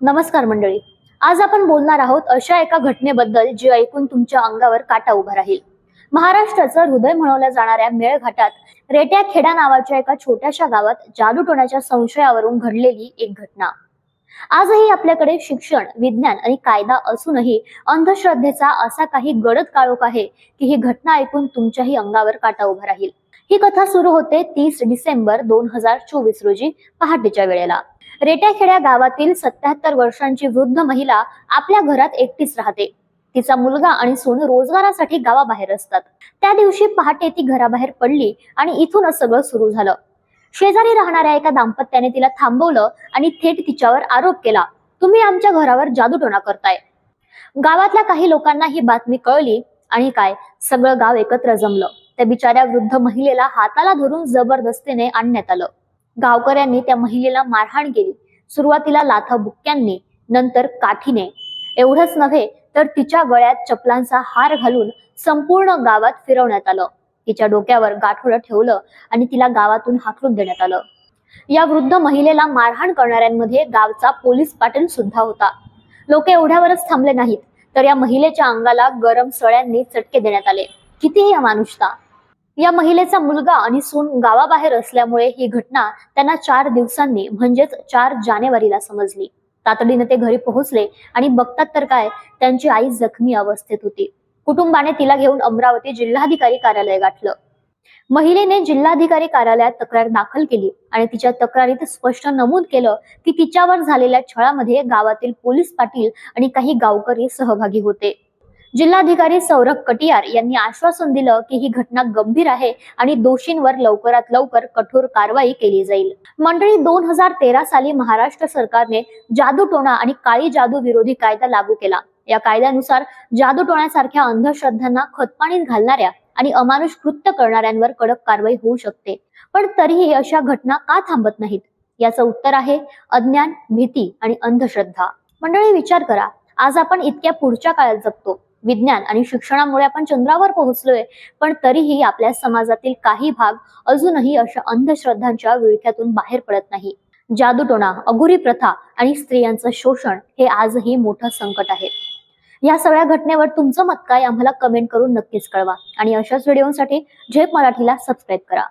नमस्कार मंडळी. आज आपण बोलणार आहोत अशा एका घटनेबद्दल जी ऐकून तुमच्या अंगावर काटा उभा राहील. महाराष्ट्राचं हृदय म्हणवल्या जाणाऱ्या मेळघाटात रेट्या खेडा नावाच्या एका छोट्याशा गावात जादूटोण्याच्या संशयावरून घडलेली एक घटना. आजही आपल्याकडे शिक्षण विज्ञान आणि कायदा असूनही अंधश्रद्धेचा असा काही गडद काळोख आहे की ही घटना ऐकून तुमच्याही अंगावर काटा उभा राहील. ही कथा सुरू होते तीस डिसेंबर दोन हजार चोवीस रोजी पहाटेच्या वेळेला. रेट्याखेड्या गावातील सत्याहत्तर वर्षांची वृद्ध महिला आपल्या घरात एकटीच राहते. तिचा मुलगा आणि सून रोजगारासाठी गावाबाहेर असतात. त्या दिवशी पहाटे ती घराबाहेर पडली आणि इथूनच सगळं सुरू झालं. शेजारी राहणाऱ्या एका दाम्पत्याने तिला थांबवलं आणि थेट तिच्यावर आरोप केला तुम्ही आमच्या घरावर जादूटोणा करताय. गावातल्या काही लोकांना ही बातमी कळली आणि काय सगळं गाव एकत्र जमलं. त्या बिचाऱ्या वृद्ध महिलेला हाताला धरून जबरदस्तीने आणण्यात आलं. गावकऱ्यांनी त्या महिलेला मारहाण केली. सुरुवातीला लाथा बुक्क्यांनी नंतर काठीने. एवढंच नव्हे तर तिच्या गळ्यात चपलांचा हार घालून संपूर्ण गावात फिरवण्यात आलं. तिच्या डोक्यावर गाठोडं ठेवलं आणि तिला गावातून हाकलून देण्यात आलं. या वृद्ध महिलेला मारहाण करणाऱ्यांमध्ये गावचा पोलीस पाटील सुद्धा होता. लोक एवढ्यावरच थांबले नाहीत तर या महिलेच्या अंगाला गरम सळ्यांनी चटके देण्यात आले. कितीही अमानुषता या महिलेचा मुलगा आणि सून गावाबाहेर असल्यामुळे ही घटना त्यांना चार दिवसांनी म्हणजेच चार जानेवारीला समजली. तातडीने ते घरी पोहोचले आणि बघतात तर काय त्यांची आई जखमी अवस्थेत होती. कुटुंबाने तिला घेऊन अमरावती जिल्हाधिकारी कार्यालय गाठलं. महिलेने जिल्हाधिकारी कार्यालयात तक्रार दाखल केली आणि तिच्या तक्रारीत स्पष्ट नमूद केलं की तिच्यावर झालेल्या छळामध्ये गावातील पोलीस पाटील आणि काही गावकरी सहभागी होते. जिल्हाधिकारी सौरभ कटियार यांनी आश्वासन दिलं की ही घटना गंभीर आहे आणि दोषींवर लवकरात लवकर कठोर कारवाई केली जाईल. मंडळी दोन हजार तेरा साली महाराष्ट्र सरकारने जादूटोणा आणि काळी जादू विरोधी कायदा लागू केला. या कायद्यानुसार जादूटोण्यासारख्या अंधश्रद्धांना खतपाणीत घालणाऱ्या आणि अमानुष कृत्य करणाऱ्यांवर कडक कारवाई होऊ शकते. पण तरीही अशा घटना का थांबत नाहीत? याचं उत्तर आहे अज्ञान भीती आणि अंधश्रद्धा. मंडळी विचार करा. आज आपण इतक्या पुढच्या काळात जगतो. विज्ञान आणि शिक्षणामुळे आपण चंद्रावर पोहोचलोय. पण तरीही आपल्या समाजातील काही भाग अजूनही अशा अंधश्रद्धांच्या विळख्यातून बाहेर पडत नाही. जादूटोणा अगुरी प्रथा आणि स्त्रियांचं शोषण हे आजही मोठं संकट आहे. या सगळ्या घटनेवर तुमचं मत काय? आम्हाला कमेंट करून नक्कीच कळवा. आणि अशाच व्हिडिओसाठी झेप मराठीला सबस्क्राईब करा.